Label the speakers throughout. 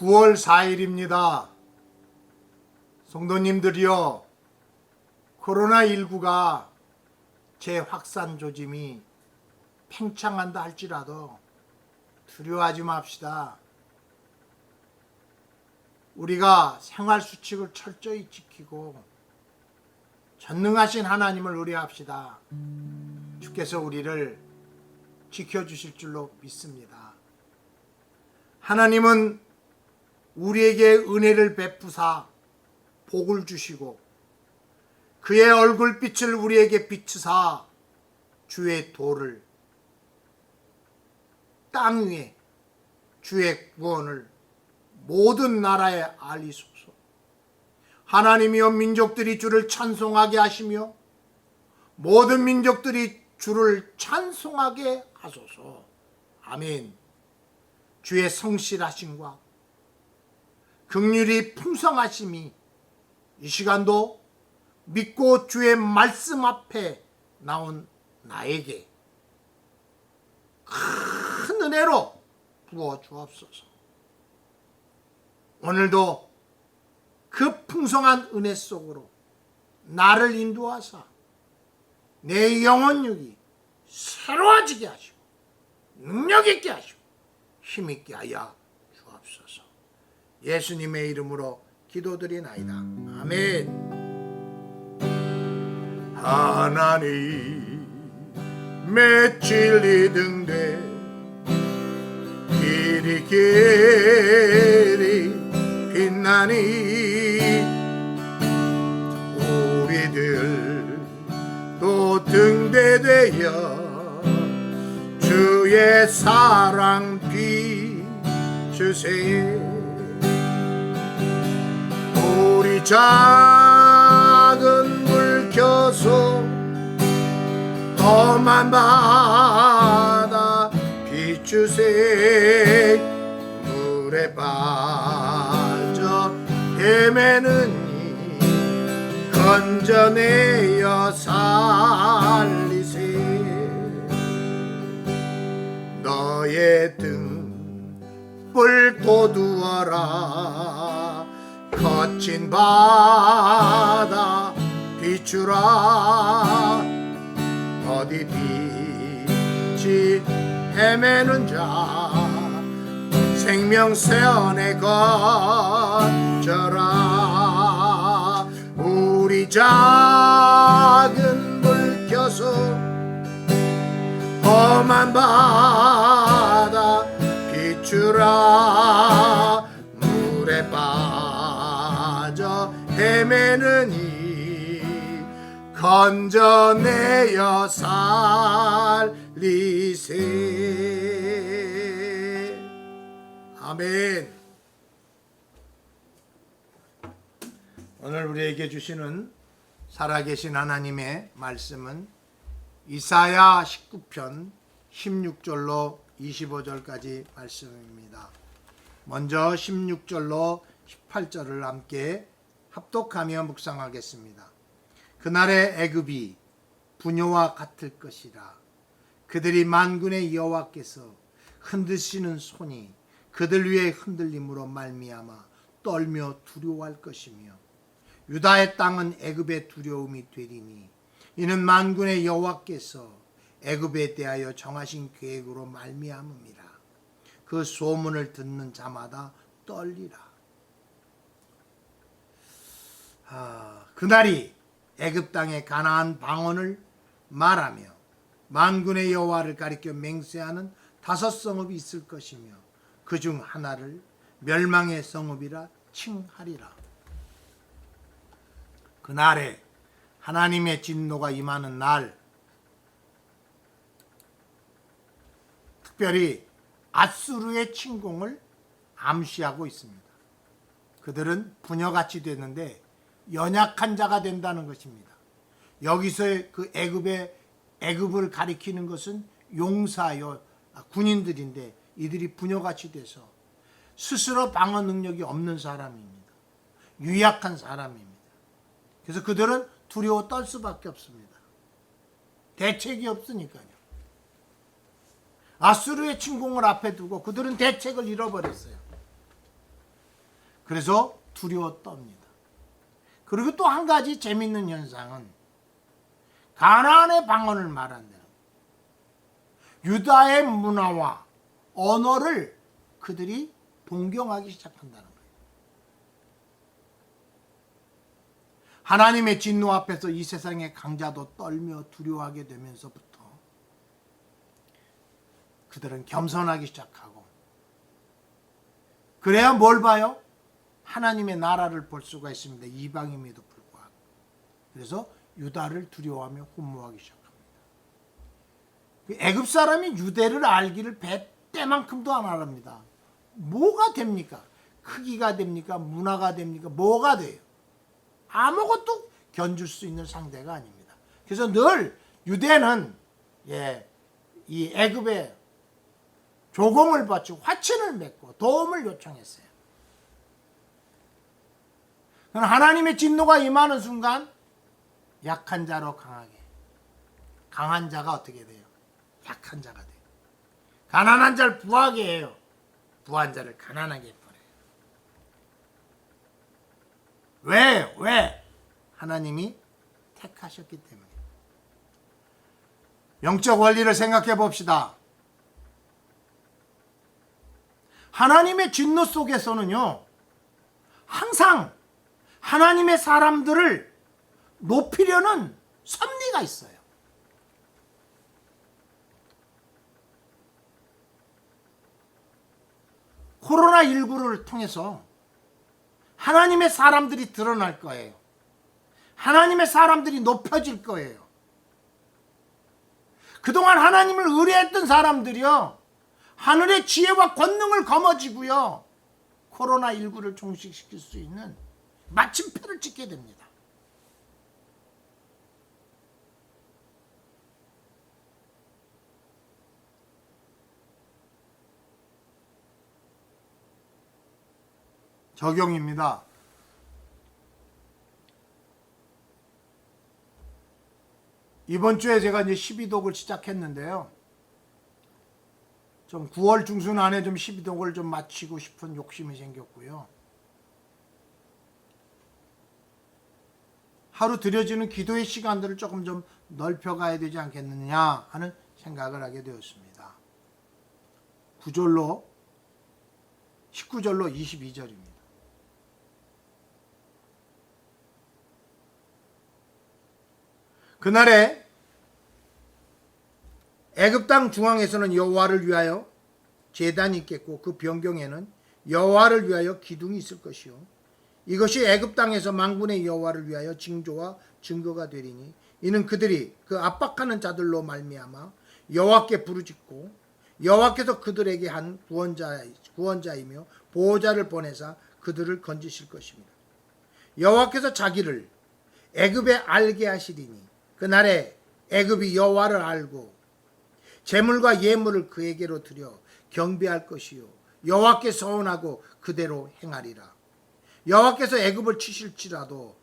Speaker 1: 9월 4일입니다. 성도님들이여, 코로나19가 재확산 조짐이 팽창한다 할지라도 두려워하지 맙시다. 우리가 생활 수칙을 철저히 지키고 전능하신 하나님을 의뢰합시다. 주께서 우리를 지켜주실 줄로 믿습니다. 하나님은 우리에게 은혜를 베푸사 복을 주시고 그의 얼굴빛을 우리에게 비추사 주의 도를 땅 위에 주의 구원을 모든 나라에 알리소서. 하나님이여 민족들이 주를 찬송하게 하시며 모든 민족들이 주를 찬송하게 하소서. 아멘. 주의 성실하심과 극률이 풍성하심이 이 시간도 믿고 주의 말씀 앞에 나온 나에게 큰 은혜로 부어 주옵소서. 오늘도 그 풍성한 은혜 속으로 나를 인도하사 내 영혼 육이 새로워지게 하시고 능력 있게 하시고 힘 있게 하여. 예수님의 이름으로 기도드리나이다. 아멘. 하나님 맺힐 등대 길이 길이 빛나니 우리들 또 등대되어 주의 사랑 비주세 작은 물켜서 험한 바다 비추세 물에 빠져 헤매는 이 건져내어 살리세. 너의 등불 도두어라 거친 바다 비추라. 어디 빛이 헤매는 자 생명새언에 건 건져내어 살리세 아멘 오늘 우리에게 주시는 살아계신 하나님의 말씀은 이사야 19편 16절로 25절까지 말씀입니다. 먼저 16절로 18절을 함께 합독하며 묵상하겠습니다. 그날의 애굽이 분요와 같을 것이라. 그들이 만군의 여호와께서 흔드시는 손이 그들 위에 흔들림으로 말미암아 떨며 두려워할 것이며 유다의 땅은 애굽의 두려움이 되리니 이는 만군의 여호와께서 애굽에 대하여 정하신 계획으로 말미암음이라. 그 소문을 듣는 자마다 떨리라. 아, 그날이 애굽 땅의 가나안 방언을 말하며 만군의 여호와를 가리켜 맹세하는 다섯 성읍이 있을 것이며 그 중 하나를 멸망의 성읍이라 칭하리라. 그날에 하나님의 진노가 임하는 날 특별히 아수르의 침공을 암시하고 있습니다. 그들은 부녀같이 됐는데 연약한 자가 된다는 것입니다. 여기서의 그 애굽의 애굽을 가리키는 것은 용사요 군인들인데 이들이 부녀같이 돼서 스스로 방어 능력이 없는 사람입니다. 유약한 사람입니다. 그래서 그들은 두려워 떨 수밖에 없습니다. 대책이 없으니까요. 아수르의 침공을 앞에 두고 그들은 대책을 잃어버렸어요. 그래서 두려워 떱니다. 그리고 또 한 가지 재밌는 현상은 가나안의 방언을 말한다는. 유다의 문화와 언어를 그들이 동경하기 시작한다는 거예요. 하나님의 진노 앞에서 이 세상의 강자도 떨며 두려워하게 되면서부터 그들은 겸손하기 시작하고 그래야 뭘 봐요? 하나님의 나라를 볼 수가 있습니다. 이방임에도 불구하고. 그래서 유다를 두려워하며 훈모하기 시작합니다. 그 애굽 사람이 유대를 알기를 배 때만큼도 안 알합니다. 뭐가 됩니까? 크기가 됩니까? 문화가 됩니까? 뭐가 돼요? 아무것도 견줄 수 있는 상대가 아닙니다. 그래서 늘 유대는 예, 이 애굽에 조공을 바치고 화친을 맺고 도움을 요청했어요. 하나님의 진노가 임하는 순간 약한 자로 강하게 강한 자가 어떻게 돼요? 약한 자가 돼요. 가난한 자를 부하게 해요. 부한 자를 가난하게 해버려요. 왜? 왜? 하나님이 택하셨기 때문에. 영적 원리를 생각해 봅시다. 하나님의 진노 속에서는요, 항상 하나님의 사람들을 높이려는 섭리가 있어요. 코로나19를 통해서 하나님의 사람들이 드러날 거예요. 하나님의 사람들이 높여질 거예요. 그동안 하나님을 의뢰했던 사람들이요. 하늘의 지혜와 권능을 거머쥐고요. 코로나19를 종식시킬 수 있는 마침표를 찍게 됩니다. 적용입니다. 이번 주에 제가 이제 12독을 시작했는데요. 좀 9월 중순 안에 좀 12독을 좀 마치고 싶은 욕심이 생겼고요. 하루 드려지는 기도의 시간들을 조금 좀 넓혀가야 되지 않겠느냐 하는 생각을 하게 되었습니다. 9절로 19절로 22절입니다. 그날에 애굽 땅 중앙에서는 여호와를 위하여 제단이 있겠고 그 변경에는 여호와를 위하여 기둥이 있을 것이요 이것이 애굽 땅에서 망군의 여호와를 위하여 징조와 증거가 되리니 이는 그들이 그 압박하는 자들로 말미암아 여호와께 부르짖고 여호와께서 그들에게 한 구원자 구원자이며 보호자를 보내사 그들을 건지실 것입니다. 여호와께서 자기를 애굽에 알게 하시리니 그날에 애굽이 여호와를 알고 재물과 예물을 그에게로 드려 경배할 것이요 여호와께 서원하고 그대로 행하리라. 여호와께서 애굽을 치실지라도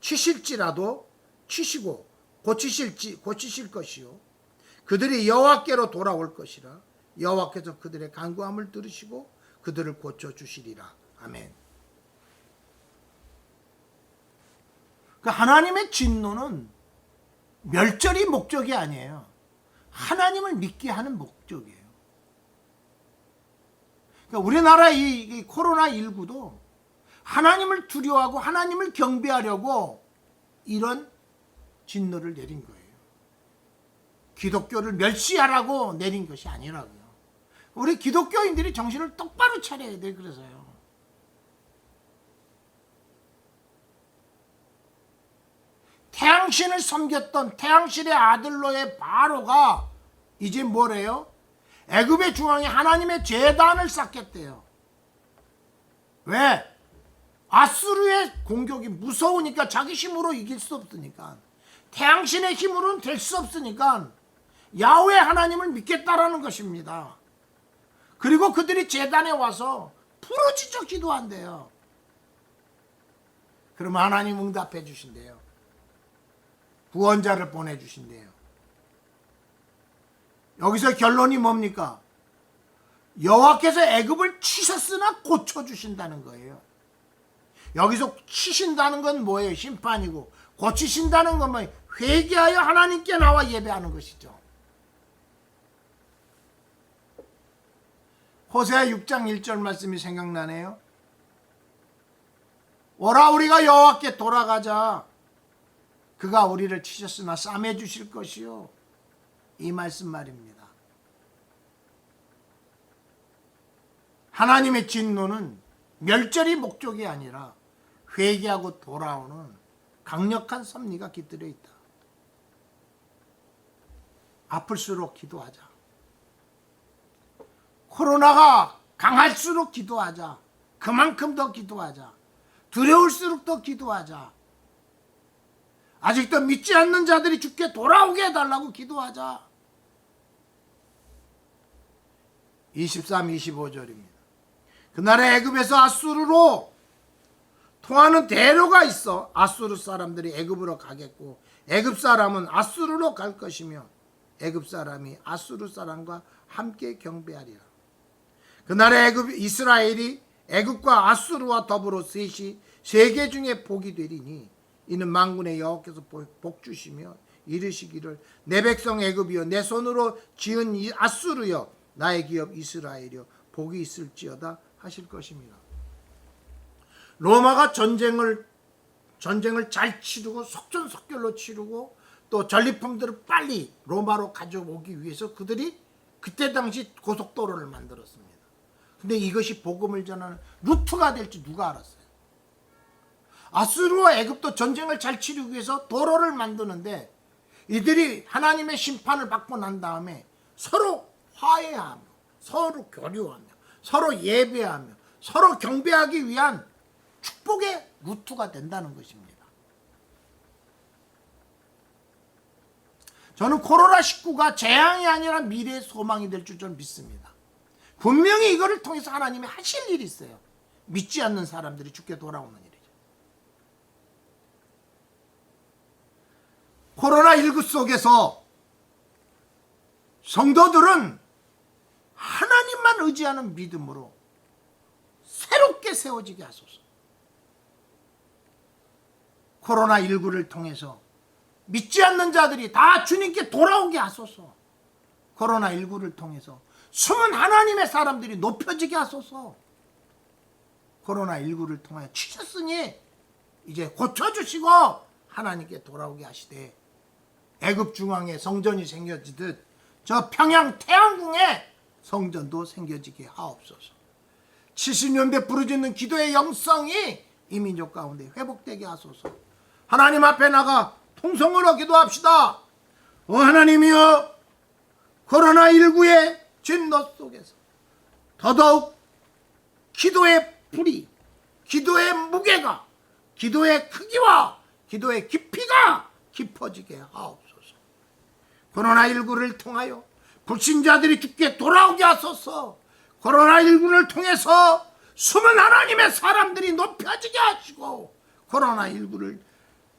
Speaker 1: 치실지라도 치시고 고치실지 고치실 것이요 그들이 여호와께로 돌아올 것이라 여호와께서 그들의 간구함을 들으시고 그들을 고쳐 주시리라. 아멘. 그 하나님의 진노는 멸절이 목적이 아니에요. 하나님을 믿게 하는 목적이에요. 그러니까 우리나라 이, 이 코로나 19도 하나님을 두려워하고 하나님을 경배하려고 이런 진노를 내린 거예요. 기독교를 멸시하라고 내린 것이 아니라고요. 우리 기독교인들이 정신을 똑바로 차려야 돼 그래서요. 태양신을 섬겼던 태양신의 아들로의 바로가 이제 뭐래요? 애굽의 중앙에 하나님의 재단을 쌓겠대요. 왜? 아수르의 공격이 무서우니까 자기 힘으로 이길 수 없으니까 태양신의 힘으로는 될 수 없으니까 야훼 하나님을 믿겠다라는 것입니다. 그리고 그들이 재단에 와서 부르짖어 기도한대요. 그러면 하나님 응답해 주신대요. 구원자를 보내주신대요. 여기서 결론이 뭡니까? 여호와께서 애굽을 치셨으나 고쳐 주신다는 거예요. 여기서 치신다는 건 뭐예요? 심판이고 고치신다는 건 뭐예요? 회개하여 하나님께 나와 예배하는 것이죠. 호세아 6장 1절 말씀이 생각나네요. 오라 우리가 여호와께 돌아가자. 그가 우리를 치셨으나 싸매 주실 것이요. 이 말씀 말입니다. 하나님의 진노는 멸절이 목적이 아니라 회개하고 돌아오는 강력한 섭리가 깃들여 있다. 아플수록 기도하자. 코로나가 강할수록 기도하자. 그만큼 더 기도하자. 두려울수록 더 기도하자. 아직도 믿지 않는 자들이 죽게 돌아오게 해달라고 기도하자. 23, 25절입니다. 그날에 애굽에서 아수르로 통하는 대로가 있어 아수르 사람들이 애굽으로 가겠고 애굽 사람은 아수르로 갈 것이며 애굽 사람이 아수르 사람과 함께 경배하리라. 그날에 애굽 이스라엘이 애굽과 아수르와 더불어 셋이 세계 중에 복이 되리니 이는 만군의 여호와께서 복- 복 주시며 이르시기를 내 백성 애굽이여 내 손으로 지은 이 아수르여 나의 기업 이스라엘이여 복이 있을지어다 하실 것입니다. 로마가 전쟁을 전쟁을 잘 치르고 속전속결로 치르고 또 전리품들을 빨리 로마로 가져오기 위해서 그들이 그때 당시 고속도로를 만들었습니다. 근데 이것이 복음을 전하는 루트가 될지 누가 알았어요? 아수르와 애굽도 전쟁을 잘 치르기 위해서 도로를 만드는데 이들이 하나님의 심판을 받고 난 다음에 서로 화해하며 서로 교류하며 서로 예배하며 서로 경배하기 위한 축복의 루트가 된다는 것입니다. 저는 코로나19가 재앙이 아니라 미래의 소망이 될 줄 저는 믿습니다. 분명히 이거를 통해서 하나님이 하실 일이 있어요. 믿지 않는 사람들이 죽게 돌아오는 일이죠. 코로나19 속에서 성도들은 하나님만 의지하는 믿음으로 새롭게 세워지게 하소서. 코로나19를 통해서 믿지 않는 자들이 다 주님께 돌아오게 하소서. 코로나19를 통해서 숨은 하나님의 사람들이 높여지게 하소서. 코로나19를 통하여 치셨으니 이제 고쳐주시고 하나님께 돌아오게 하시되 애굽 중앙에 성전이 생겨지듯 저 평양 태양궁에 성전도 생겨지게 하옵소서. 70년대 부르짖는 기도의 영성이 이 민족 가운데 회복되게 하소서. 하나님 앞에 나가 통성으로 기도합시다. 어 하나님이여 코로나19의 진노 속에서 더더욱 기도의 불이 기도의 무게가 기도의 크기와 기도의 깊이가 깊어지게 하옵소서. 코로나19를 통하여 불신자들이 죽게 돌아오게 하소서. 코로나19를 통해서 숨은 하나님의 사람들이 높여지게 하시고 코로나19를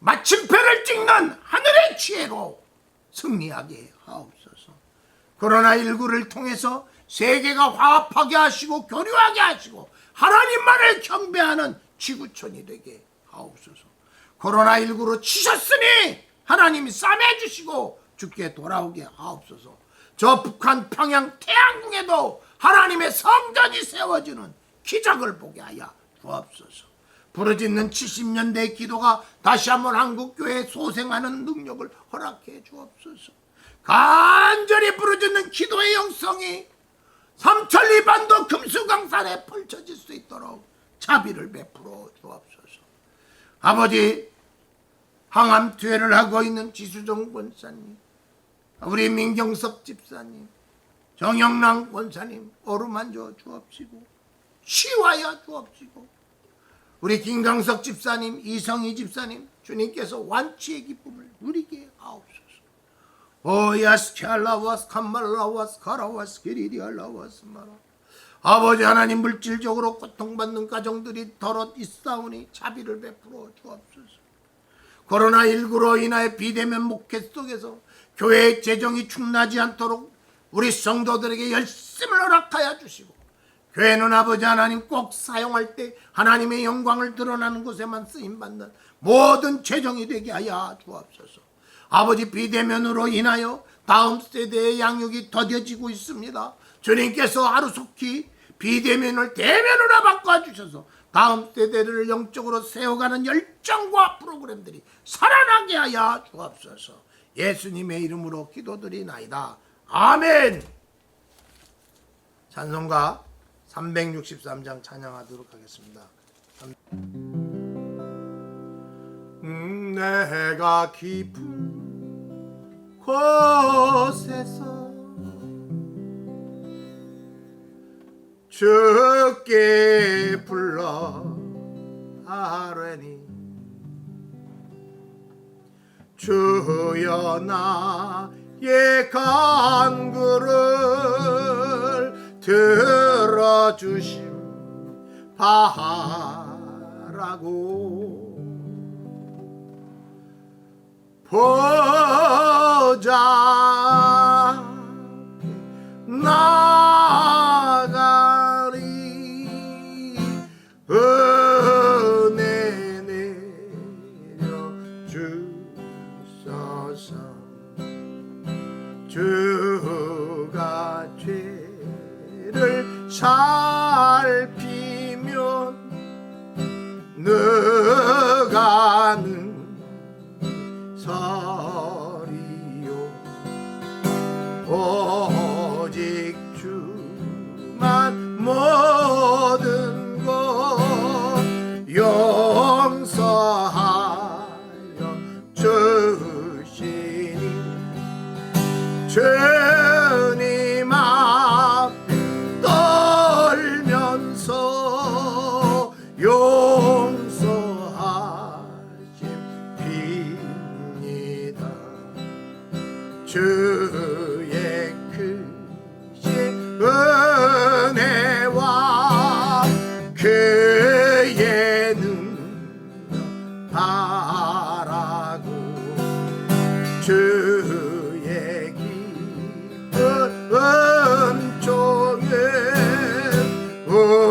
Speaker 1: 마침표를 찍는 하늘의 지혜로 승리하게 하옵소서. 코로나19를 통해서 세계가 화합하게 하시고 교류하게 하시고 하나님만을 경배하는 지구촌이 되게 하옵소서. 코로나19로 치셨으니 하나님이 싸매 주시고 죽게 돌아오게 하옵소서. 저 북한 평양 태양궁에도 하나님의 성전이 세워지는 기적을 보게 하여 주옵소서. 부르짖는 70년대의 기도가 다시 한번 한국교회에 소생하는 능력을 허락해 주옵소서. 간절히 부르짖는 기도의 영성이 삼천리 반도 금수강산에 펼쳐질 수 있도록 자비를 베풀어 주옵소서. 아버지 항암 투여를 하고 있는 지수정 권사님, 우리 민경섭 집사님, 정영랑 권사님 어루만져 주옵시고 치유하여 주옵시고 우리 김강석 집사님, 이성희 집사님 주님께서 완치의 기쁨을 누리게 하옵소서. 오야스 캬라와스 캄말라와스 카라와스 기리디알라와스 마라 아버지 하나님 물질적으로 고통받는 가정들이 더러 있사오니 자비를 베풀어 주옵소서. 코로나19로 인하여 비대면 목회 속에서 교회의 재정이 충나지 않도록 우리 성도들에게 열심을 허락하여 주시고 교회는 아버지 하나님 꼭 사용할 때 하나님의 영광을 드러나는 곳에만 쓰임 받는 모든 재정이 되게 하여 주옵소서. 아버지 비대면으로 인하여 다음 세대의 양육이 더뎌지고 있습니다. 주님께서 하루속히 비대면을 대면으로 바꿔 주셔서 다음 세대를 영적으로 세워가는 열정과 프로그램들이 살아나게 하여 주옵소서. 예수님의 이름으로 기도드리나이다. 아멘. 찬송가 363장 찬양하도록 하겠습니다. 음, 내가 깊은 곳에서 주께 불러 하려니 주여 나의 간구를 들 어주심. 바라고. 보자 나가리 은혜 내려 주소서. 주 살피면 너 우